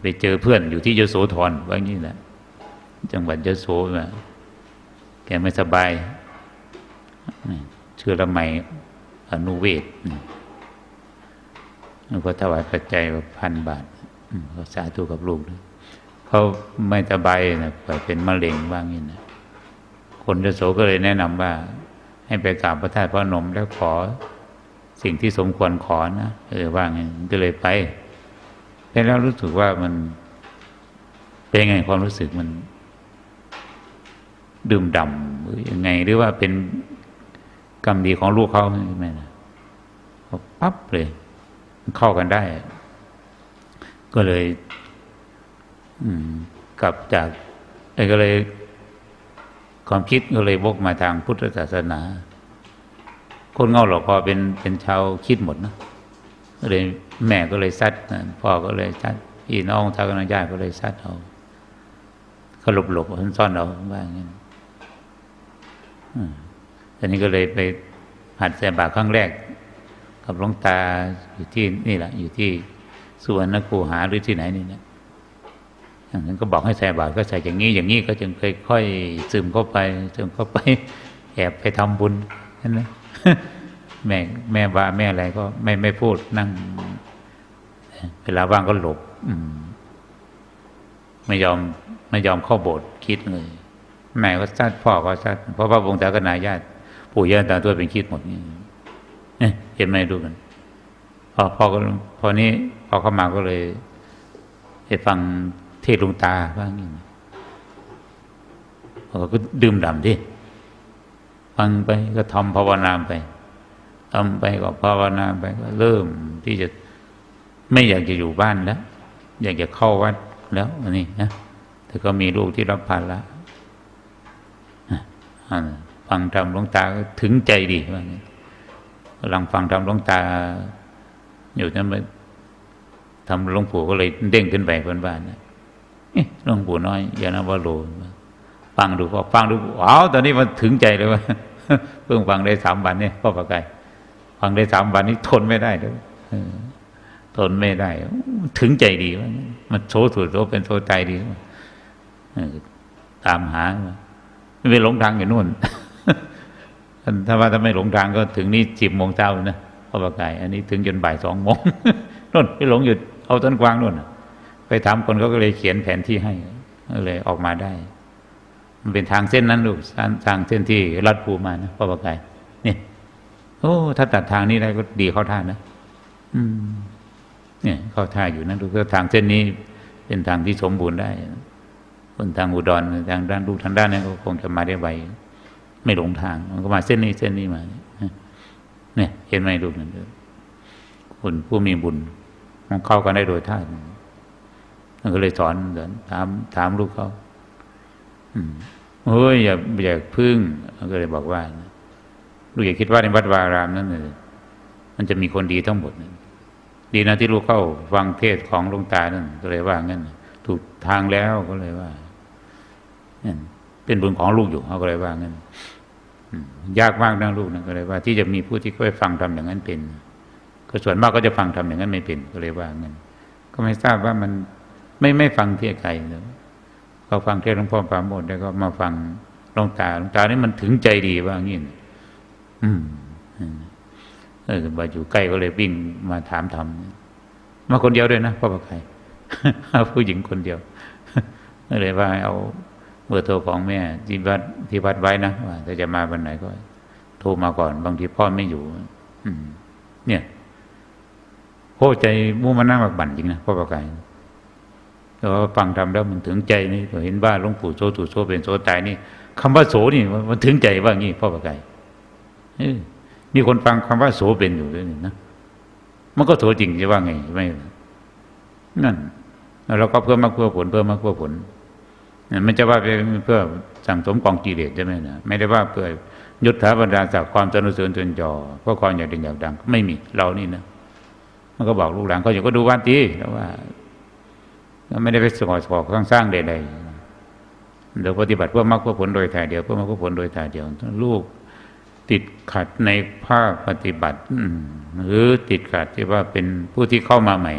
ไปเจอเพื่อนอยู่ที่ยโสธรว่างี้แหละ จังหวัดยโสมาแกไม่สบายเชื่อละไมอนุเวศก็ถวายปัจจัยพันบาทก็สาธุกับลูกเขาไม่สบายนะป่วยเป็นมะเร็งว่างี้นะคนยโสก็เลยแนะนำว่า ให้ไปกราบพระธาตุพระนมแล้วขอสิ่งที่สมควรขอนะเออว่างั้ก็เลยไป ไปแล้วรู้สึกว่ามันเป็นยังไงความรู้สึกมัน ดื่มด่ำหรือยังไง หรือว่าเป็นกรรมดีของลูกเขาใช่ไหมนะปั๊บเลยเข้ากันได้ ก็เลยกลับจากเอ้ก็เลย ความคิดก็เลยวกมาทางพุทธศาสนา คนเงาหลอกพอเป็นเป็นชาวคิดหมดนะ ก็เลยแม่ก็เลยซัดพ่อก็เลยซัดพี่น้องทางญาติก็เลยซัดเอาเขาหลบหลบๆซ่อนเอาว่าอย่างนั้อืมตอนนี้ก็เลยไปหัดใส่บาตรครั้งแรก กับหลวงตาอยู่ที่นี่แหละอยู่ที่สุวรรณคูหาหรือที่ไหนนี่นะอย่างนั้นก็บอกให้ใส่บาตรก็ใส่อย่างนี้อย่างนี้ก็จึงค่อยๆซึมเข้าไปซึมเข้าไป แอบไปทำบุญนั่นนะ แม่แม่ว่าแม่อะไรก็ไม่ไม่พูดนั่ง เวลาว่างก็หลบไม่ยอมไม่ยอมเข้าโบสถ์คิดเลยแม่ก็ซัดพ่อก็ซัดเพราะว่าวงตากนายาติปู่ย่าตาตัวเป็นคิดหมดนี่เอ๊ะเห็นไหมดูกันพอพอก็พอนี้พอเข้ามาก็เลยให้ฟังเทศหลุงตาบ้างนี่พอก็ดื่มด่ำที่ฟังไปก็ทำภาวนาไป ทำไปก็ภาวนาไปก็เริ่มที่จะไม่อยากจะอยู่บ้านแล้ว อยากจะเข้าวัดแล้วอันนี้นะแต่ก็มีลูกที่รับภาระฟังธรรมหลวงตาก็ถึงใจดีว่างั้กำลังฟังธรรมหลวงตา อยู่นั้นมาทำหลวงปู่ก็เลยเด้งขึ้นไปบนบ้านนะหลวงปู่น้อยยานวโรฟังดูพอฟังดูว้าวตอนนี้มันถึงใจเลยว่าเพิ่งฟังได้สามวันเนี่ยพ่อประกาย ฟังได้สามวันนี้ทนไม่ได้เลยทนไม่ได้ ถึงใจดีว่างั้นมันโซสุดโซเป็นโซใจดีตามหาไม่ไปหลงทางอยู่นู่นถ้าว่าถ้าไม่หลงทางก็ถึงนี่สิบโมงเช้านะพ่อประกายอันนี้ถึงจนบ่ายสองโมงนู่นไปหลงอยู่เอาต้นกวางนู่นไปถามคนเขาก็เลยเขียนแผนที่ให้ก็เลยออกมาได้ มันเป็นทางเส้นนั้นลูกทางเส้นที่ลัดภูมานะพ่อประกายนี่ โอ้ ถ้าตัดทางนี้ได้ก็ดีเข้าท่านะอืม เนี่ย เข้าท่าอยู่นะดูก็ทางเส้นนี้ เป็นทางที่สมบูรณ์ได้คนทางอุดรทางด้านลูกทางด้านนั้นก็คงจะมาได้ไวไม่หลงทาง มันก็มาเส้นนี้เส้นนี้มาเนี่ยเห็นไหมลูกนั่นเด้อคนผู้มีบุญ มันเข้ากันได้โดยท่ามันก็เลยสอนสอนถามถามลูกเขาอืมเฮ้ยอย่าอย่าพึ่งมันก็เลยบอกว่า ลูกอย่าคิดว่าในวัดวารามนั้นเลยมันจะมีคนดีทั้งหมดนะดีนะที่ลูกเข้าฟังเทศของหลวงตานั่นก็เลยว่างั้นถูกทางแล้วก็เลยว่าเป็นบุญของลูกอยู่เขาก็เลยว่างั้นยากมากนะลูกนะก็เลยว่า ที่จะมีผู้ที่เขาไปฟังทำอย่างนั้นเป็น ก็ส่วนมากก็จะฟังทำอย่างนั้นไม่เป็นก็เลยว่างั้นก็ไม่ทราบว่ามันไม่ไม่ฟังเที่ใครเลยเขาฟังเทศหลวงพ่อปราโมดแล้วก็มาฟังหลวงตาหลวงตานี่มันถึงใจดีว่างี้นะ อืมเออมาอยู่ใกล้ก็เลยวิ่งมาถามทำมาคนเดียวด้วยนะพ่อประไคผู้หญิงคนเดียวก็เลยว่าเอาเบอร์โทรของแม่ที่วัดที่วัดไว้นะว่าถ้าจะมาวันไหนก็ โทรมาก่อน บางทีพ่อไม่อยู่ อืม เนี่ยโคใจมุ่งมานั่งบักบั่นจริงนะพ่อประไคแต่ว่าฟังทำแล้วมันถึงใจนี่เห็นว่าหลวงปู่โซถูโซเป็นโซตายนี่คำว่าโสนี่มันถึงใจว่างี้พ่อประไคเออ มีคนฟังคำว่าโสเป็นอยู่ด้วยนี่นะมันก็โสจริงจะว่าไงไม่นั่นแล้วเราก็เพื่อมาเพื่อผลเพื่อมาเพื่อผลมันจะว่าไปเพื่อสั่งสมกองกิเลสใช่ไหมนะไม่ได้ว่าเพื่อยุทธาบรรดาจากความสนุสนจนจอเพื่อความอยากดึงอยากดัง ไม่มีเรานี่นะมันก็บอกลูกหลานเขาอยู่ก็ดูวันทีแล้วว่าไม่ได้ไปสอดสอกสร้างๆใดๆเดี๋ยวปฏิบัติเพื่อมรรคเพื่อผลโดยถ่ายเดียวเพื่อมรรคเพื่อผลโดยถ่ายเดียวลูก ติดขัดในภาคปฏิบัติ หรือติดขัดที่ว่าเป็นผู้ที่เข้ามาใหม่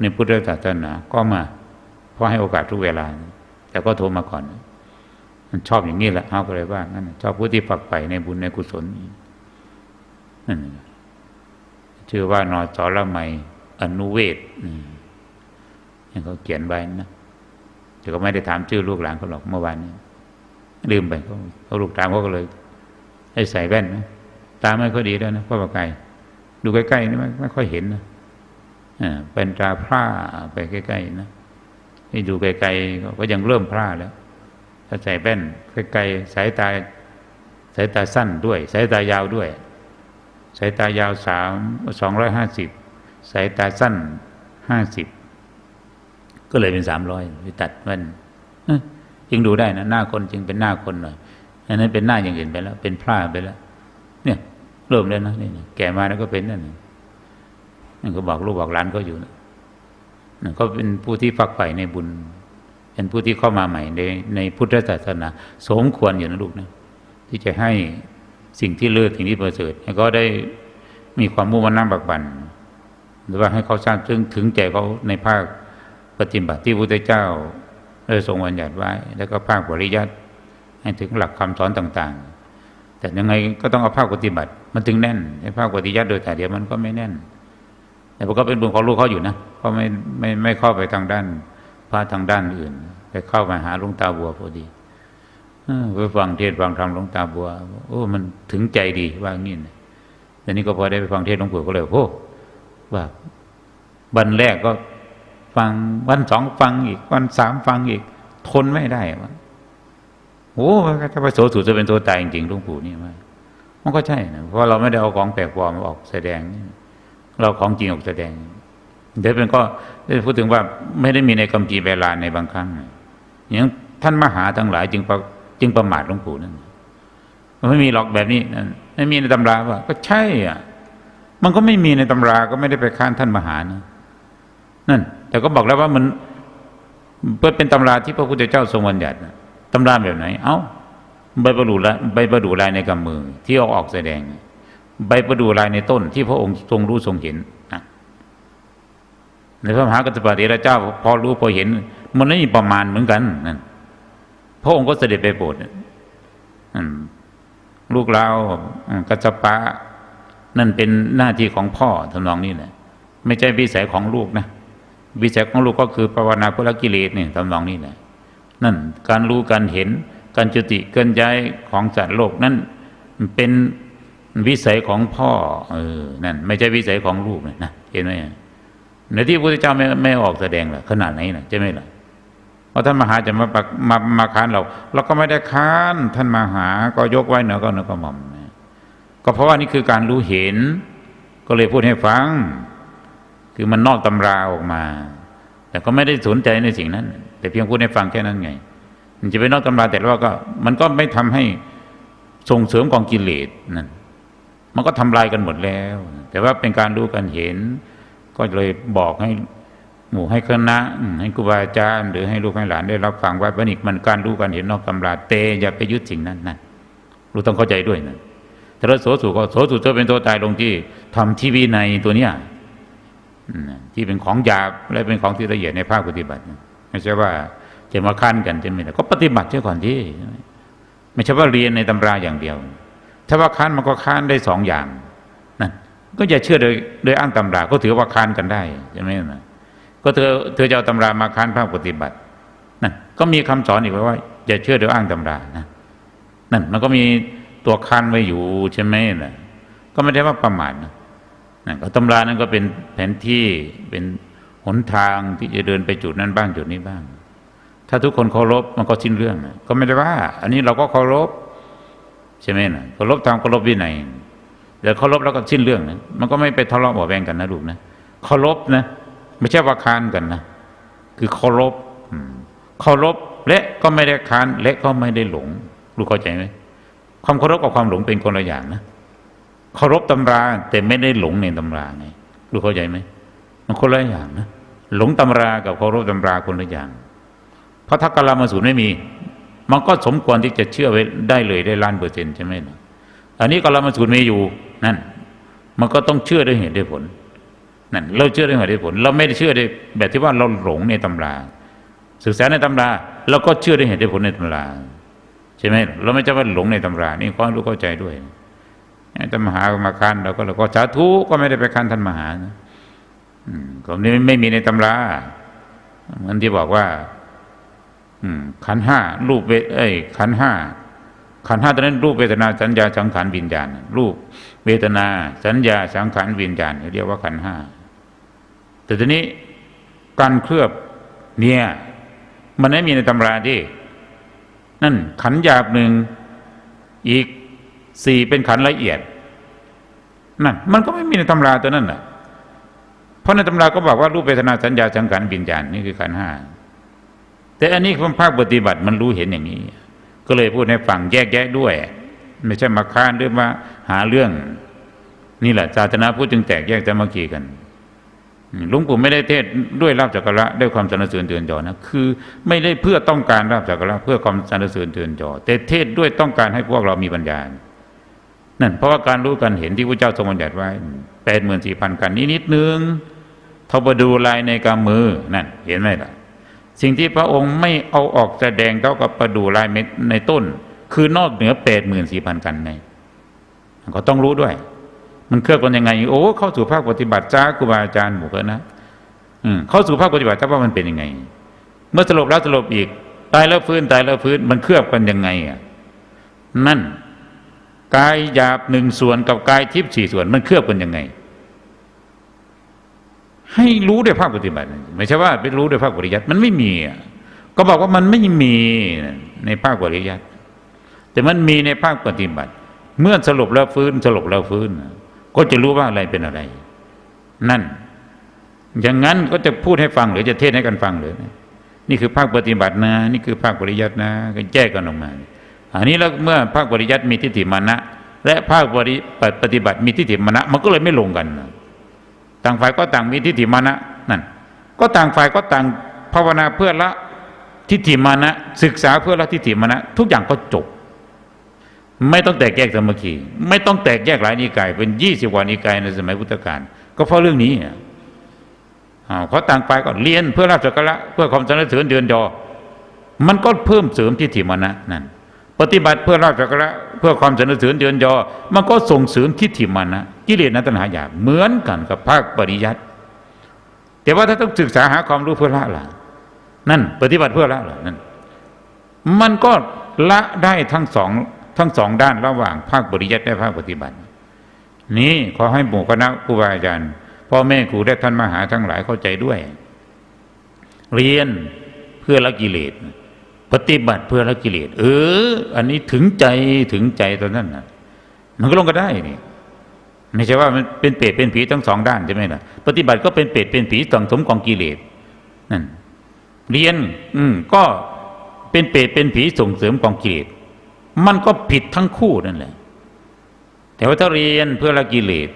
ในพุทธศาสนาก็มาเพราะให้โอกาสทุกเวลา แต่ก็โทรมาก่อน มันชอบอย่างนี้แหละเอาก็เลยว่างั้นชอบผู้ที่ฝักใฝ่ในบุญในกุศลนั่นชื่อว่านอสรไมยอนุเวศอย่างเขาเขียนไว้นะแต่ก็ไม่ได้ถามชื่อลูกหลานเขาหรอกเมื่อวานนี้ลืมไปเขาลูกตามเขาก็เลย ให้ใส่แว่นนะตาไม่ค่อยดีแล้วนะพ่อปากไก่ดูใกล้ๆนี่ไม่ไม่ค่อยเห็นนะอ่าเป็นตาพร่าไปใกล้ๆนะนี่ดูไกลๆก็ยังเริ่มพร่าแล้ว ถ้าใส่แว่นไกลๆสายตาสายตาสั้นด้วย สายตายาวด้วย สายตายาวสามสองร้อยห้าสิบสายตาสั้นห้าสิบก็เลยเป็นสามร้อยไปตัดแว่นยจึงดูได้นะหน้าคนจึงเป็นหน้าคนหน่อย อันนั้นเป็นหน้าอย่างอื่นไปแล้ว เป็นพร่าไปแล้ว เนี่ยเริ่มแล้วนะนี่แก่มาแล้วก็เป็นนั่นน่ะนั่นก็บอกลูกบอกหลานก็อยู่นะนั่นก็เป็นผู้ที่ฝักใฝ่ในบุญ เป็นผู้ที่เข้ามาใหม่ในในพุทธศาสนา สมควรอยู่นะลูกนะที่จะให้สิ่งที่เลิศสิ่งที่ประเสริฐให้เขาได้มีความมุ่งมั่นบักบันหรือว่าให้เขาสร้างถึงถึงใจเขาในภาคปฏิบัติที่พระพุทธเจ้าได้ทรงบัญญัติไว้ แล้วก็ภาคปริยัติ ให้ถึงหลักคำสอนต่าง ๆ แต่ยังไงก็ต้องเอาภาคปฏิบัติ มันถึงแน่นในภาคปฏิยัติโดยแต่เดียวมันก็ไม่แน่น แต่ผมก็เป็นบุญของลูกเขาอยู่นะเขาไม่ไม่ไม่เข้าไปทางด้านพระทางด้านอื่น ไปเข้ามาหาหลวงตาบัวพอดีอไปฟังเทศฟังธรรมหลวงตาบัว โอ้ มันถึงใจดีว่างี้นะแต่นี้ก็พอได้ไปฟังเทศหลวงปู่ก็เลยโอ้ว่าวันแรกก็ฟังวันสองฟังอีก วันสามฟังอีก ทนไม่ได้ โอ้ถ้าพระโสสุจะเป็นตัวตายจริงๆหลวงปู่นี่มามันก็ใช่นะเพราะเราไม่ได้เอาของแปลกปลอมออกแสดง เราของจริงออกแสดง เดี๋ยวเป็นก็ได้พูดถึงว่าไม่ได้มีในคำจีเวลาในบางครั้งอย่างท่านมหาทั้งหลายจึงประจึงประมาทหลวงปู่นั่นมันไม่มีหรอกแบบนี้นั่นไม่มีในตำราว่า ก็ใช่อะ มันก็ไม่มีในตำราก็ไม่ได้ไปค้านท่านมหานะนั่น แต่ก็บอกแล้วว่ามันเพื่อเป็นตำราที่พระพุทธเจ้าทรงบัญญัตินะ ตำราแบบไหน เอ้าใบประดู่ลายใบประดูลายในกำมือ ที่เอาออกแสดง ใบประดู่ลายในต้นที่พระองค์ทรงรู้ทรงเห็นนะในพระมหากัตถปฏิราเจ้า พอรู้พอเห็น มันไม่มีประมาณเหมือนกันนั่นพระองค์ก็เสด็จไปโปรดลูกเรากัจจปะ นั่นเป็นหน้าที่ของพ่อทำนองนี้แหละไม่ใช่วิสัยของลูกนะวิสัยของลูกก็คือภาวนาพุทธกิเลสเนี่ยทำนองนี้แหละ นั่นการรู้การเห็นการจุติเกินย้ายของสัตว์โลกนั่นเป็นวิสัยของพ่อเออนั่นไม่ใช่วิสัยของลูกนะเห็นไหมในที่พระพุทธเจ้าไม่ไม่ออกแสดงล่ะขนาดไหนนะใช่ไหมล่ะเพราะท่านมหาจะมาปักมามาค้านเรา เราก็ไม่ได้ค้านท่านมหาก็ยกไว้เหนือก็เหนือก็หม่อมนะก็เพราะว่านี่คือการรู้เห็น ก็เลยพูดให้ฟัง คือมันนอกตำราออกมา แต่ก็ไม่ได้สนใจในสิ่งนั้น แต่เพียงพูดให้ฟังแค่นั้นไง มันจะไปนอกตำราแต่ว่าก็ มันก็ไม่ทำให้ส่งเสริมกองกิเลสนั่นมันก็ทำลายกันหมดแล้ว แต่ว่าเป็นการรู้กันเห็น ก็เลยบอกให้หมู่ให้คณะให้ครูบาอาจารย์หรือให้ลูกให้หลานได้รับฟังว่าวันนี้มันการรู้กันเห็นนอกตำราเตอย่าไปยึดสิ่งนั้นนะรู้ต้องเข้าใจด้วยนะแต่ถ้าโสสุก็โสสุจะเป็นตัวตายลงที่ทำที่วินัยตัวเนี้ยที่เป็นของหยาบและเป็นของที่ละเอียดในภาคปฏิบัตินะ ไม่ใช่ว่าจะมาค้านกันจะไม่ได้ก็ปฏิบัติเช่ก่อนที่ ไม่ใช่ว่าเรียนในตำราอย่างเดียว ถ้าว่าค้านมันก็ค้านได้สองอย่างนั่นก็อย่าเชื่อโดยโดยอ้างตำรา ก็ถือว่าค้านกันได้ใช่ไหมนะก็เธอเธอจะเอาตำรามาค้านภาคปฏิบัตินั่นก็มีคำสอนอีกว่า อย่าเชื่อโดยอ้างตำรานะนั่นมันก็มีตัวค้านไว้อยู่ใช่ไหมนะก็ไม่ได้ว่าประมาทนะนั่นก็ตำรานั้นก็เป็นแผนที่เป็น หนทางที่จะเดินไปจุดนั้นบ้างจุดนี้บ้าง ถ้าทุกคนเคารพมันก็สิ้นเรื่อง ก็ไม่ได้ว่า อันนี้เราก็เคารพใช่ไหมนะเคารพตามเคารพวินัยเดี๋ยวเคารพแล้วก็สิ้นเรื่องนะมันก็ไม่ไปทะเลาะเบาแวงกันนะลูกนะเคารพนะ ไม่ใช่ว่าค้านกันนะคือเคารพเคารพและก็ไม่ได้ค้านและก็ไม่ได้หลง ลูกเข้าใจไหมความเคารพกับความหลงเป็นคนละอย่างนะเคารพตำราแต่ไม่ได้หลงในตำราไงลูกเข้าใจไหม มันคนละอย่างนะหลงตำรากับเคารพตำราคนละอย่าง เพราะถ้ากลามาสูตรไม่มี มันก็สมควรที่จะเชื่อไว้ได้เลยได้ล้านเปอร์เซ็นต์ใช่ไหมล่ะอันนี้กลามาสูตรมีอยู่นั่น มันก็ต้องเชื่อด้วยเหตุด้วยผลนั่นเราเชื่อด้วยเหตุได้ผล เราไม่ได้เชื่อด้วยแบบที่ว่าเราหลงในตำรา ศึกษาในตำราเราก็เชื่อด้วยเหตุได้ผลในตำราใช่ไหมเราไม่ใช่ว่าหลงในตำรา นี่ความรู้เข้าใจด้วยท่านมหามาคันเราก็เราก็สาธุก็ไม่ได้ไปคันท่านมหานะ อืมก็นี้ไม่มีในตำราเหมือนที่บอกว่าขันห้ารูปเวเอ้ยขันห้าขันห้าตอนนั้น รูปเวทนาสัญญาสังขารวิญญาณ รูปเวทนา สัญญาสังขารวิญญาณเรียกว่าขันห้าแต่ทีนี้การเคลือบเนี่ย มันไม่มีในตำราที่นั่นขันหยาบหนึ่งอีกสี่เป็นขันละเอียดนั่นมันก็ไม่มีในตำราตัวนั้นน่ะ ราะในตำราก็บอกว่ารูปเวทนาสัญญาสังขารวิญญาณนี่คือขันห้าแต่อันนี้คนภาคปฏิบัติมันรู้เห็นอย่างนี้ ก็เลยพูดให้ฟังแยกแยะด้วย ไม่ใช่มาค้านหรือมาหาเรื่อง นี่แหละศาสนาพูดจึงแตกแยกแต่เมื่อกี้กันหลวงปู่ไม่ได้เทศด้วยลาบจักระด้วยความสรรเสริญเตือนจอนะคือ ไม่ได้เพื่อต้องการลาบจักระเพื่อความสรรเสริญเตือนจอ แต่เทศด้วยต้องการให้พวกเรามีปัญญานั่นเพราะว่าการรู้กันเห็นที่พระเจ้าทรงบัญญัติไว้แปดหมื่นสี่พันกันนี้นิดนึง ท่าไปดูลายในกำมือนั่นเห็นไหมล่ะ สิ่งที่พระองค์ไม่เอาออกแสดงเท่ากับประดูลายเม็ดในต้น คือนอกเหนือแปดหมื่นสี่พันกันไงก็ต้องรู้ด้วย มันเคลื่อนกันยังไง โอ้ เข้าสู่ภาคปฏิบัติจ้าครูบาอาจารย์หมู่กันนะอืมเข้าสู่ภาคปฏิบัติจ้าว่ามันเป็นยังไง เมื่อสลบแล้วสลบอีกตายแล้วฟื้นตายแล้วฟื้นมันเคลือบกันยังไงอะนั่นกายหยาบหนึ่งส่วนกับกายทิพย์สี่ส่วนมันเคลือบกันยังไง ให้รู้ด้วยภาคปฏิบัติ ไม่ใช่ว่าไปรู้ด้วยภาคปริยัติมันไม่มีก็บอกว่ามันไม่มีในภาคปริยัติแต่มันมีในภาคปฏิบัติ เมื่อสลบแล้วฟื้นสลบแล้วฟื้น ก็จะรู้ว่าอะไรเป็นอะไร นั่น อย่างนั้นก็จะพูดให้ฟังหรือจะเทศให้กันฟังหรือนี่คือภาคปฏิบัตินะ นี่คือภาคปริยัตินะก็แยกกันออกมาอันนี้แล้วเมื่อภาคปริยัติมีทิฏฐิมานะ และภาคปฏิบัติมีทิฏฐิมานะ มันก็เลยไม่ลงกัน ต่างฝ่ายก็ต่างมีทิฏฐิมานะนั่นก็ต่างฝ่ายก็ต่างภาวนาเพื่อละทิฏฐิมานะ ศึกษาเพื่อละทิฏฐิมานะ ทุกอย่างก็จบ ไม่ต้องแตกแยกสามัคคีไม่ต้องแตกแยกหลายนิกายเป็นยี่สิบกว่านิกายในสมัยพุทธกาลก็เพราะเรื่องนี้เขาต่างฝ่ายก็เรียนเพื่อรับสักการะเพื่อความสรรเสริญเดือนดอมันก็เพิ่มเสริมทิฏฐิมานะนั่น ปฏิบัติเพื่อราชกระเพื่อความสรรเสริญเดือนยอ มันก็ส่งเสริมทิฏฐิมานะกิเลสนัตนาหยาบเหมือนกันกับภาคปริยัติแต่ว่าถ้าต้องศึกษาหาความรู้เพื่อละล่ะนั่น ปฏิบัติเพื่อละล่ะนั่นมันก็ละได้ทั้งสองทั้งสองด้านระหว่างภาคปริยัติและภาคปฏิบัติ นี้ขอให้หมู่คณะครูบาอาจารย์พ่อแม่ครูและท่านมหาทั้งหลายเข้าใจด้วย เรียนเพื่อละกิเลส ปฏิบัติเพื่อละกิเลสเออ อันนี้ถึงใจถึงใจตอนนั้นนะมันก็ลงก็ได้นี่ไม่ใช่ว่ามันเป็นเปรตเป็นผีทั้งสองด้านใช่ไหมล่ะปฏิบัติก็เป็นเปรตเป็นผีสังสมกองกิเลสนั่นเรียน อืมก็เป็นเปรตเป็นผีส่งเสริมกองกิเลสมันก็ผิดทั้งคู่นั่นแหละ แต่ว่าถ้าเรียนเพื่อละกิเลส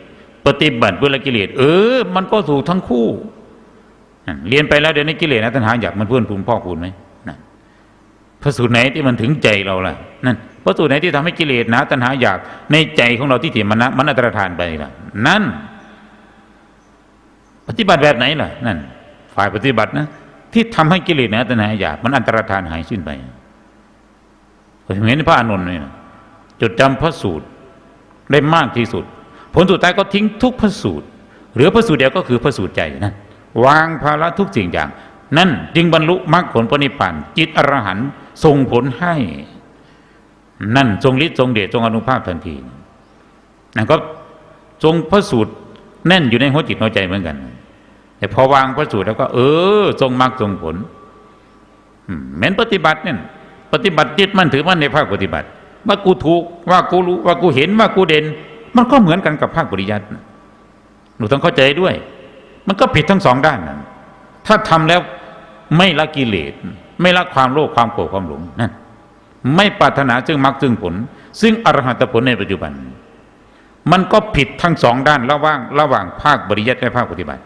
ปฏิบัติเพื่อละกิเลสเออ มันก็ถูกทั้งคู่ เรียนไปแล้วเดี๋ยวนี้กิเลสนะตัณหาอยากมันเพื่อนภูมิพ่อคุณไหม พระสูตรไหนที่มันถึงใจเราล่ะนั่นพระสูตรไหนที่ทำให้กิเลสนะตัณหาอยากในใจของเราที่ถิ่มันนะมันอัตรธานไปล่ะ นั่น ปฏิบัติแบบไหนล่ะ นั่น ฝ่ายปฏิบัตินะที่ทำให้กิเลสนะตัณหาอยากมันอันตรธานหายสิ้นไปเห็นพระอนนเนี่ยจดจำพระสูตรได้มากที่สุด ผลสุดท้ายก็ทิ้งทุกพระสูตรหลือพระสูตรเดียวก็คือพระสูตรใจนั่นวางภาระทุกสิ่งอย่าง นั่นจึงบรรลุมรรคผลปณิพานจิตอรหันต์ ส่งผลให้ นั่นทรงฤทธิ์ทรงเดชทรงอนุภาพทันทีนั่นก็ทรงพระสูตรแน่นอยู่ในหัวจิตหัวใจเหมือนกัน แต่พอวางพระสูตรแล้วก็ เออ ทรงมรรคทรงผลเหมือนปฏิบัติเนี่ยปฏิบัติยึดมั่นถือมั่นในภาคปฏิบัติ ว่ากูถูกว่ากูรู้ว่ากูเห็นว่ากูเด่น มันก็เหมือนกันกับภาคปริยัติหนูต้องเข้าใจด้วย มันก็ผิดทั้งสองด้านนั้นถ้าทำแล้วไม่ละกิเลส ไม่ละความโลภความโกรธความหลงนั่นไม่ปรารถนาซึ่งมรรคซึ่งผล ซึ่งอรหัตผลในปัจจุบัน มันก็ผิดทั้งสองด้านระหว่างระหว่างภาคบริยัติและภาคปฏิบัติ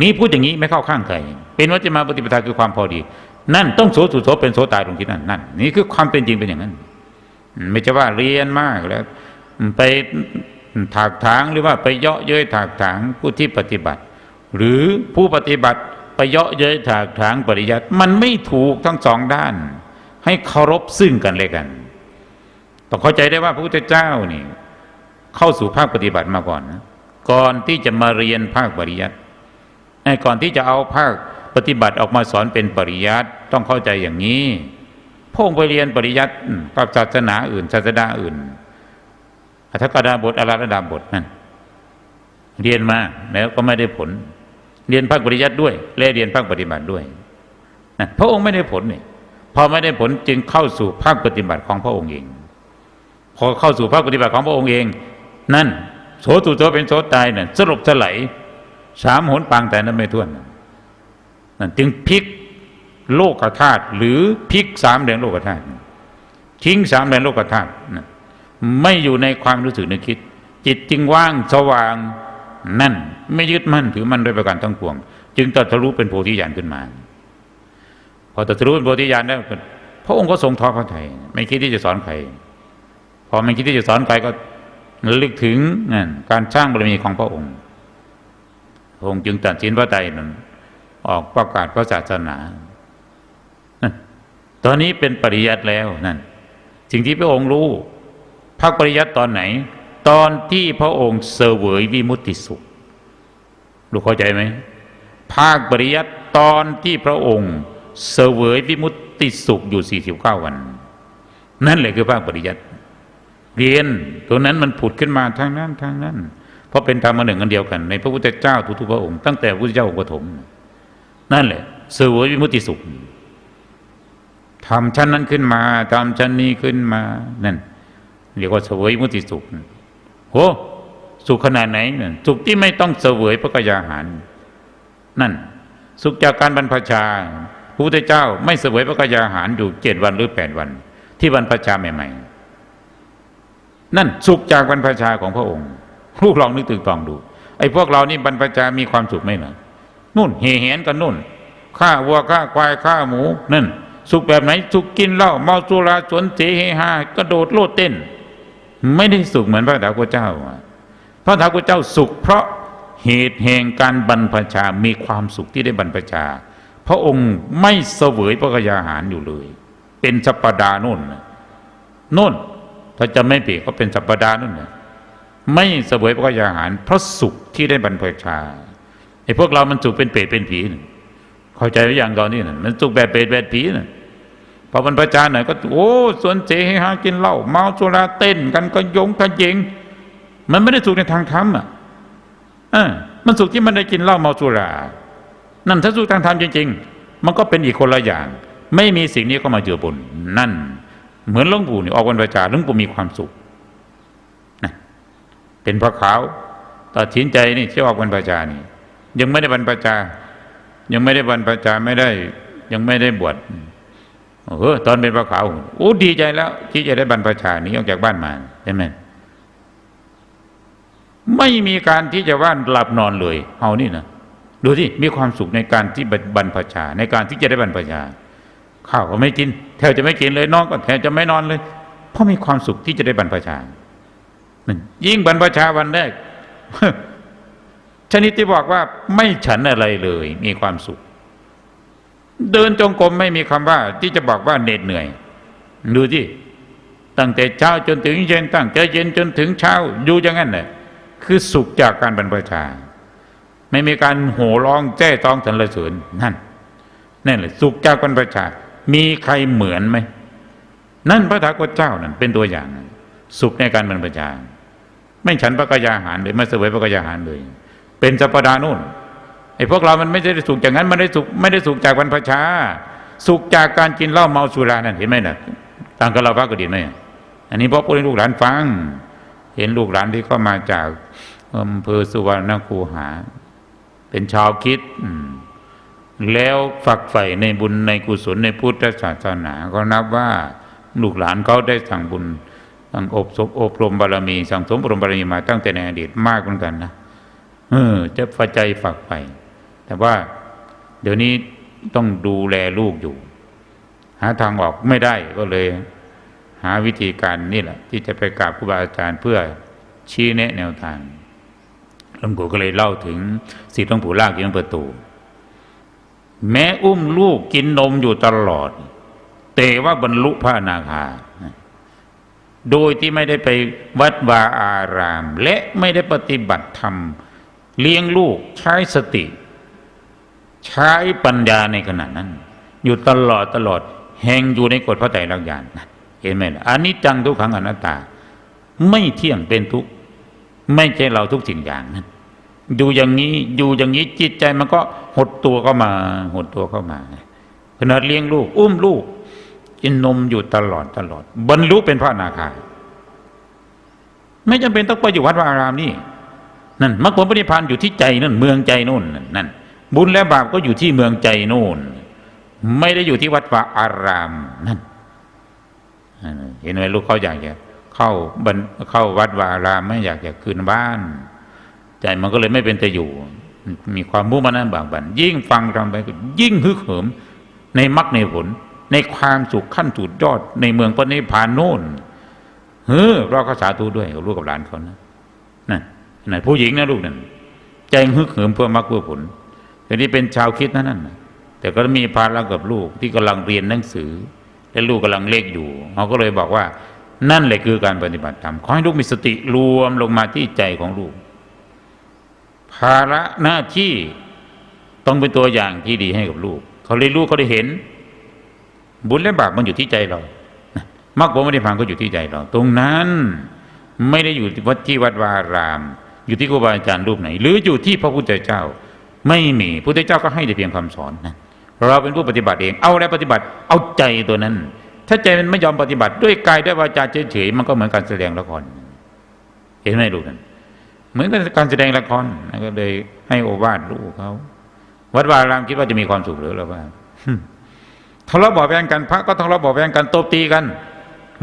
นี้พูดอย่างนี้ไม่เข้าข้างใครเป็นวัจมาปฏิปทาคือความพอดี นั่นต้องโสสุโสเป็นโสตายตรงที่นั่นนั่นนี่คือความเป็นจริงเป็นอย่างนั้น ไม่ใช่ว่าเรียนมากแล้ว ไปถากถางหรือว่าไปเยาะเย้ยถากถางผู้ที่ปฏิบัติ หรือผู้ปฏิบัติ ไปเยาะเย้ยถากถางปริยัติมันไม่ถูกทั้งสองด้าน ให้เคารพซึ่งกันและกันต้องเข้าใจได้ว่าพระพุทธเจ้านี่ เข้าสู่ภาคปฏิบัติมาก่อนนะก่อนที่จะมาเรียนภาคปริยัติไอ้ก่อนที่จะเอาภาคปฏิบัติออกมาสอนเป็นปริยัติต้องเข้าใจอย่างนี้พงไปเรียนปริยัติกับศาสนาอื่น ศาสนาอื่นอัธกดาบทอาราธดาบทนั่นเรียนมาแล้วก็ไม่ได้ผล เรียนภาคปริยัติด้วย และเรียนภาคปฏิบัติด้วยนะพระองค์ไม่ได้ผลนี่พอไม่ได้ผลจึงเข้าสู่ภาคปฏิบัติของพระองค์เอง พอเข้าสู่ภาคปฏิบัติของพระองค์เอง นั่นโสตุโตเป็นโสตายนั่นสลบสลายสามหนปางแต่นั้นไม่ท้วนนั่นจึงพลิกโลกธาตุหรือพลิกสามแดนโลกธาตุทิ้งสามแดนโลกธาตุไม่อยู่ในความรู้สึกนึกคิด จิตจึงว่างสว่าง นั่น ไม่ยึดมั่นถือมั่นโดยประการทั้งปวง จึงตรัสรู้เป็นโพธิญาณขึ้นมา พอตรัสรู้เป็นโพธิญาณแล้วพระองค์ก็ทรงท้อพระทัยไม่คิดที่จะสอนใคร พอไม่คิดที่จะสอนใครก็ระลึกถึงการสร้างบารมีของพระองค์ พระองค์จึงตัดสินพระไตรนั้นออกประกาศพระศาสนา ตอนนี้เป็นปริยัติแล้วนั่น สิ่งที่พระองค์รู้ภาคปริยัติตอนไหน ตอนที่พระองค์เสวยวิมุตติสุขรู้เข้าใจไหมภาคปริยัติตอนที่พระองค์เสวยวิมุตติสุขอยู่สี่สิบเก้าวัน นั่นแหละคือภาคปริยัติเรียนตัวนั้นมันผุดขึ้นมาทางนั้นทางนั้น เพราะเป็นธรรมะหนึ่งอันเดียวกัน ในพระพุทธเจ้าทุกๆพระองค์ตั้งแต่พระพุทธเจ้าองค์ปฐมนั่นแหละเสวยวิมุตติสุขทำชั้นนั้นขึ้นมาทำชั้นนี้ขึ้นมานั่นเรียกว่าเสวยมุติสุข โหสุขขนาดไหนนั่นสุขที่ไม่ต้องเสวยพระกยาหาร นั่น สุขจากการบรรพชาพระพุทธเจ้าไม่เสวยพระกยาหารอยู่เจ็ดวันหรือแปดวัน ที่บรรพชาใหม่ ๆ นั่นสุขจากบรรพชาของพระองค์ลูกลองนึกตึกตองดู ไอ้พวกเรานี่บรรพชามีความสุขไหมนะนู่นเห่นกันนู่นฆ่าวัวฆ่าควายฆ่าหมูนั่น สุขแบบไหนสุขกินเหล้าเมาสุราสนเสเฮฮากระโดดโลดเต้น ไม่ได้สุขเหมือนพระดาวเจ้า พระดาวเจ้าสุข เพราะเหตุแห่งการบรรพชา มีความสุขที่ได้บรรพชา พระองค์ไม่เสวยพระกยาหารอยู่เลย เป็นสัปดาห์นู่นน่น ถ้าจะไม่เปรียก็เป็นสัปดาห์นู่นไม่เสวยพระกยาหารเพราะสุขที่ได้บรรพชาไอ้พวกเรามันสุขเป็นเปรตเป็นผีเข้าใจหรือยังตอนนี้น่ะมันสุขแบบเปรตแบบผีน่ะ พอมันประจานหน่อยก็โอ้ส่วนเจให้หากินเหล้าเมาสุราเต้นกันก็ยงกันเยงมันไม่ได้สุขในทางธรรมอะมันสุขที่มันได้กินเหล้าเมาสุรา นั่นถ้าสุขทางธรรมจริง ๆ มันก็เป็นอีกคนละอย่าง ไม่มีสิ่งนี้ก็มาเจือปนนั่น เหมือนหลวงปู่นี่ออกวันประจาหลวงปู่มีความสุขนะเป็นพระขาวตัดสินใจนี่ที่ออกวันประจานี่ยังไม่ได้บรรพชายังไม่ได้บรรพชาไม่ได้ ยังไม่ได้บวช เออตอนเป็นพระขาวโอ้ดีใจแล้ว ที่จะได้บรรพชาหนีออกจากบ้านมาเห็นไหมไม่มีการที่จะว่านหลับนอนเลยเอานี่นะดูที่มีความสุขในการที่บรรพชา ในการที่จะได้บรรพชาข้าวก็ไม่กิน แทบจะไม่กินเลยนอนก็แทบจะไม่นอนเลย เพราะมีความสุขที่จะได้บรรพชายิ่งบรรพชาวันแรกชนิดที่บอกว่าไม่ฉันอะไรเลย มีความสุข เดินจงกรมไม่มีคำว่า ที่จะบอกว่าเหน็ดเหนื่อย ดูที่ตั้งแต่เช้าจนถึงเย็นตั้งแต่เย็นจนถึงเช้าอยู่อย่างนั้นแหละคือสุขจากการบรรพชา ไม่มีการโห่ร้องแจ้ต้องสรรเสริญนั่นนั่นแหละสุขจากบรรพชา มีใครเหมือนไหมนั่นพระถาคตเจ้านั่นเป็นตัวอย่าง สุขในการบรรพชา ไม่ฉันพระกยาหารเลยไม่เสวยพระกยาหารเลย เป็นสัปดาห์นู่น ไอ้พวกเรามันไม่ได้สุขอย่างนั้นมันได้สุขไม่ได้สุขจากบรรพชา สุขจากการกินเหล้าเมาสุรานั่นเห็นไหมนะ่ะต่างกับเราพระก็ดีไหมอันนี้เพราะพวกลูกหลานฟัง เห็นลูกหลานที่เข้ามาจากอำเภอสุวรรณคูหา เป็นชาวคิดแล้วฝักใฝ่ในบุญในกุศลในพุทธศาสนาก็นับว่าลูกหลานเขาได้สั่งบุญสั่งอบสมอบรมบารมี สั่งสมอบรมบารมีมาตั้งแต่ในอดีตมากเหมือนกันนะเออจะฝัใจฝักใฝ่ แต่ว่าเดี๋ยวนี้ต้องดูแลลูกอยู่ หาทางออกไม่ได้ก็เลย หาวิธีการนี่แหละ ที่จะไปกราบครูบาอาจารย์เพื่อชี้แนะแนวทางหลวงปู่ก็เลยเล่าถึงสิทธิหลวงปู่ลากยังประตู แม้อุ้มลูกกินนมอยู่ตลอด แต่ว่าบรรลุพระอนาคาโดยที่ไม่ได้ไปวัดวาอาราม และไม่ได้ปฏิบัติธรรม เลี้ยงลูกใช้สติ ใช้ปัญญาในขณะนั้น อยู่ตลอดตลอดแห่งอยู่ในกฎพระไตรลักษณ์ญาณเห็นไหมล่ะอันนี้จังทุกขังอนัตตา ไม่เที่ยงเป็นทุกไม่ใช่เราทุกสิ่งอย่างนั้นอยู่อย่างนี้อยู่อย่างนี้จิตใจมันก็หดตัวเข้ามาหดตัวเข้ามาขนาดเลี้ยงลูก อุ้มลูกกินนมอยู่ตลอดตลอด บรรลุเป็นพระอนาคาไม่จำเป็นต้องไปอยู่วัดวาอารามนี่นั่นมรรคผลปฏิพานอยู่ที่ใจนั่นเมืองใจนู่นนั่น บุญและบาปก็อยู่ที่เมืองใจนู่น ไม่ได้อยู่ที่วัดวาอารามนั่นเห็นไหมลูกเขาอยากจะเข้าบรรเข้าวัดวาอารามไม่อยากจะคืนบ้าน ใจมันก็เลยไม่เป็นแต่อยู่ มีความมุ่งมั่นบากบัน ยิ่งฟังทำไปยิ่งฮึกเหิม ในมรรคในผล ในความสุขขั้นสุดยอดในเมืองพระนิพพานโน่นเฮ้อเราก็สาธุด้วยกับลูกกับหลานเขานะนั่นนั่นผู้หญิงนะลูกนั่นใจฮึกเหิมเพื่อมรรคเพื่อผล แต่นี่เป็นชาวคิดนะนั่นนะแต่ก็มีภาระกับลูกที่กำลังเรียนหนังสือ และลูกกำลังเล็กอยู่เขาก็เลยบอกว่า นั่นแหละคือการปฏิบัติธรรมขอให้ลูกมีสติรวมลงมาที่ใจของลูก ภาระหน้าที่ต้องเป็นตัวอย่างที่ดีให้กับลูก เขาเลยรู้เขาได้เห็น บุญและบาปมันอยู่ที่ใจเรามรรคผลไม่ได้พังก็อยู่ที่ใจเรา ตรงนั้นไม่ได้อยู่ที่วัดที่วัดวาราม อยู่ที่ครูบาอาจารย์รูปไหน หรืออยู่ที่พระพุทธเจ้า ไม่มีพระพุทธเจ้าก็ให้แต่เพียงคำสอนนะเราเป็นผู้ปฏิบัติเอง เอาแล้วปฏิบัติ เอาใจตัวนั้น ถ้าใจมันไม่ยอมปฏิบัติ ด้วยกายด้วยวาจาเฉยๆมันก็เหมือนการแสดงละคร เห็นไหมลูกนั้นเหมือนกับการแสดงละครก็เลยให้โอวาทลูกเขาวัดวารามคิดว่าจะมีความสุขหรือหรือว่าทะเลาะเบาะแวงกันพระก็ทะเลาะเบาะแวงกันตบตีกัน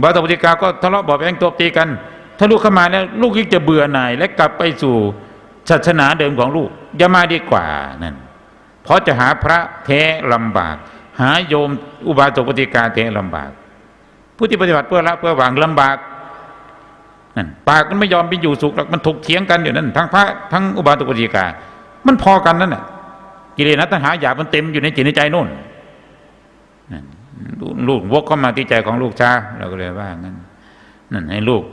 บาตปฏิกาก็ทะเลาะเบาะแวงตบตีกัน ถ้าลูกเข้ามาแล้วลูกยิ่งจะเบื่อหน่ายและกลับไปสู่ศาสนาเดิมของลูก อย่ามาดีกว่านั่นเพราะจะหาพระแท้ลำบาก หาโยมอุบาสกปฏิกาแท้ลำบาก ผู้ที่ปฏิบัติเพื่อละเพื่อหวังลำบากนั่นปากมันไม่ยอมไปอยู่สุขหรอกมันถกเถียงกันอยู่นั่นทั้งพระทั้งอุบาสกปฏิกา มันพอกันนั่นแหละกิเลสนะตัณหาอยากมันเต็มอยู่ในจิตในใจน่นนั่นลูกวกเข้ามาที่ใจของลูกชาเราก็เลยว่างั้นนั่นให้ลูก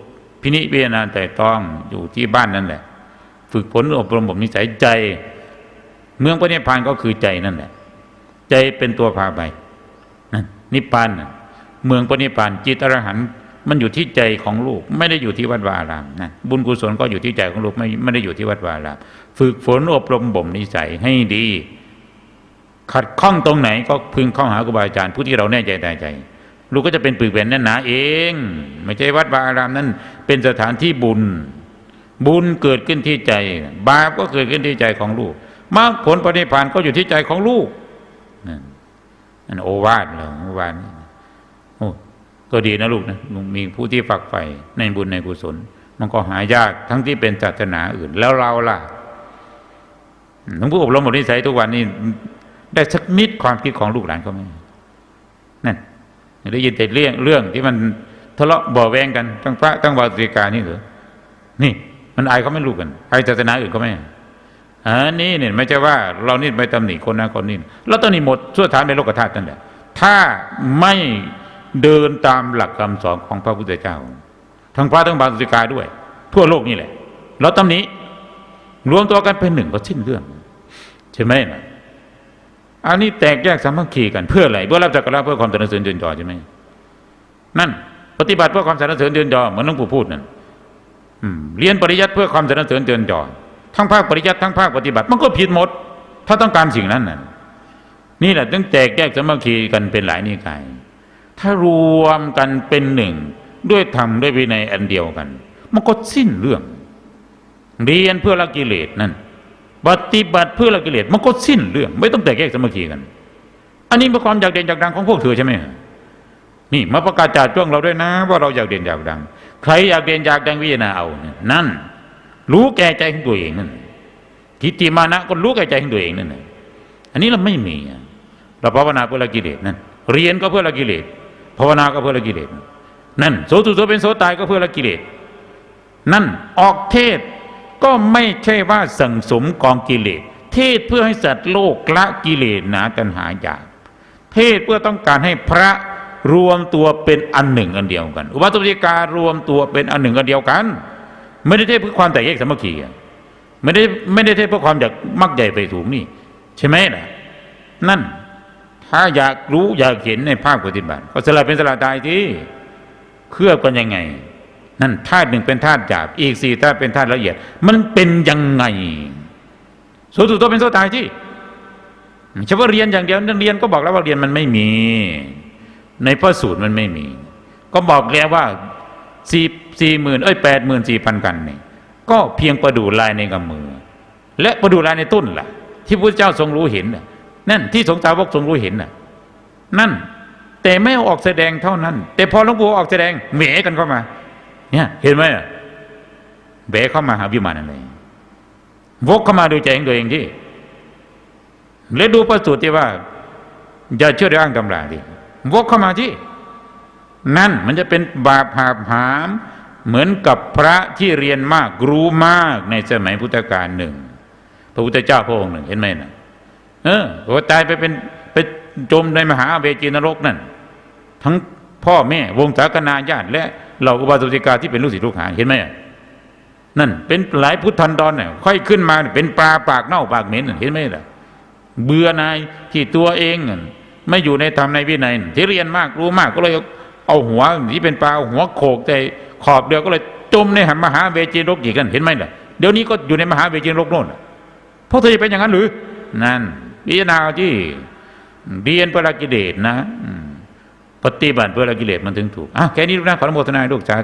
พินิจพิจารณาแต่ต้องอยู่ที่บ้านนั่นแหละ ฝึกฝนอบรมบ่มนิสัยใจ เมืองพระนิพพานก็คือใจนั่นแหละ ใจเป็นตัวพาไปนั่นนิพพานเมืองพระนิพพานจิตอรหันต์มันอยู่ที่ใจของลูก ไม่ได้อยู่ที่วัดวาอารามนะบุญกุศลก็อยู่ที่ใจของลูกไม่ไม่ได้อยู่ที่วัดวาอาราม ฝึกฝนอบรมบ่มนิสัยให้ดี ขัดข้องตรงไหนก็พึงเข้าหาครูบาอาจารย์ผู้ที่เราแน่ใจได้ใจลูกก็จะเป็นปึกเป็นแน่นหนาเอง ไม่ใช่วัดวาอารามนั้นเป็นสถานที่บุญ บุญเกิดขึ้นที่ใจ บาปก็เกิดขึ้นที่ใจของลูกมรรคผลปฏิพานก็อยู่ที่ใจของลูกนั่นโอวาทเหรอโอวาทโอ้ก็ดีนะลูกนะมีผู้ที่ฝักใฝ่ในบุญในกุศล มันก็หายากทั้งที่เป็นศาสนาอื่น แล้วเราล่ะหลวงพ่ออบรมบทนิสัยทุกวันนี้ได้สักนิดความคิดของลูกหลานเขาไหมนั่นได้ยินแต่เรื่องเรื่องที่มันทะเลาะบ่อแวงกันทั้งพระทั้งวาสิกานี่เหรอนี่ มันอายเขาไม่รู้กันอายศาสนาอื่นเขาไม่อันนี้เนี่ยไม่ใช่ว่าเรานี่ไปตำหนิคนนั้นคนนี้เราตำหนิหมดชั่วฐานในโลกธาตุนั่นแหละ ถ้าไม่เดินตามหลักคำสอนของพระพุทธเจ้า ทั้งพระทั้งบาสิกาด้วย ทั่วโลกนี่แหละ เราตำหนิรวมตัวกันเป็นหนึ่งก็สิ้นเรื่องใช่ไหมนะอันนี้แตกแยกสามัคคีกันเพื่ออะไรเพื่อรับจักรละเพื่อความสรรเสริญเดินจอใช่ไหมนั่น ปฏิบัติเพื่อความสรรเสริญเดินจอเหมือนหลวงปู่พูดนั่น เรียนปริยัติเพื่อความสรรเสริญเดินจอทั้งภาคปริยัติทั้งภาคปฏิบัติ มันก็ผิดหมด ถ้าต้องการสิ่งนั้นน่ะนี่แหละต้องแตกแยกสมัคคีกันเป็นหลายนิกายถ้ารวมกันเป็นหนึ่ง ด้วยธรรมด้วยวินัยอันเดียวกัน มันก็สิ้นเรื่อง เรียนเพื่อละกิเลสนั่นปฏิบัติเพื่อละกิเลสมันก็สิ้นเรื่อง ไม่ต้องแตกแยกสมัคคีกัน อันนี้เป็นความอยากเด่นอยากดังของพวกเธอใช่ไหมนี่มาประกาศจ่าจ้วงเราด้วยนะ ว่าเราอยากเด่นอยากดัง ใครอยากเด่นอยากดังวิจาณาเอา นั่น รู้แก่ใจของตัวเองนั่นทิฏฐิมานะก็รู้แก่ใจของตัวเองนั่นอันนี้เราไม่มีเราภาวนาเพื่อละกิเลสนั่นเรียนก็เพื่อละกิเลสภาวนาก็เพื่อละกิเลสนั่นโสตุโสเป็นโสตายก็เพื่อละกิเลสนั่นออกเทศก็ไม่ใช่ว่าสั่งสมกองกิเลสเทศเพื่อให้สัตว์โลกละกิเลสหนาตัณหาอยาก เทศเพื่อต้องการให้พระ รวมตัวเป็นอันหนึ่งอันเดียวกัน อุบาสกการรวมตัวเป็นอันหนึ่งอันเดียวกัน ไม่ได้เทเพื่อความแตกแยกสามัคคีไม่ได้ไม่ได้เทเพื่อความอยากมักใหญ่ไปสูงนี่ ใช่ไหมล่ะ นั่น ถ้าอยากรู้อยากเห็นในภาคปฏิบัติ ก็สละเป็นสละตายที่เคลือบกันยังไง นั่นธาตุหนึ่งเป็นธาตุหยาบ อีกสี่ธาตุเป็นธาตุละเอียด มันเป็นยังไงโสตุโตเป็นโสตายที่เฉพาะเรียนอย่างเดียวนักเรียนก็บอกแล้วว่าเรียนมันไม่มี ในพระสูตรมันไม่มี ก็บอกแล้วว่าสี่สี่หมื่นเอ้ยแปดหมื่นสี่พันกันนี่ก็เพียงประดูลายในกำมือ และประดูลายในตุ้นล่ะ ที่พระเจ้าทรงรู้เห็นน่ะนั่นที่สงสาวกทรงรู้เห็นน่ะ นั่น แต่ไม่ออกแสดงเท่านั้น แต่พอหลวงปู่ออกแสดงเหมกันเข้ามา เนี่ย เห็นไหมเบเข้ามาหาวิมานอะไรวกเข้ามาดยใจของตัวเองที่และดูประสูตรที่ว่าอย่าเชื่อได้อ้างตำราดิ วกเข้ามาที่ นั่นมันจะเป็นบาปหาบหาม เหมือนกับพระที่เรียนมากรู้มากในสมัยพุทธกาลหนึ่ง พระพุทธเจ้าพระองค์หนึ่งเห็นไหมนะเออพอตายไปเป็นไปจมในมหาเวจีนรกนั่น ทั้งพ่อแม่วงศาคณาญาติและเหล่าอุบาสกิกาที่เป็นลูกศิษย์ลูกหาเห็นไหมนั่น เป็นหลายพุทธันดรเนี่ยค่อยขึ้นมาเป็นปลาปากเน่าปากเหม็นเห็นไหมล่ะเบื่อนายที่ตัวเอง ไม่อยู่ในธรรมในวินัยที่เรียนมากรู้มากก็เลยเอาหัวที่เป็นปลาเอาหัวโขกใจขอบเดียวก็เลยจมในมหาเวจีนรกอีกกันเห็นไหมล่ะเดี๋ยวนี้ก็อยู่ในมหาเวจีนรกโน่นเพราะเธอจะเป็นอย่างนั้นหรือ นั่นพิจารณาที่เรียนเพื่อละกิเลสนะปฏิบัติเพื่อละกิเลสมันถึงถูกอะแค่นี้ลูกนะขออนุโมทนาลูกจ้า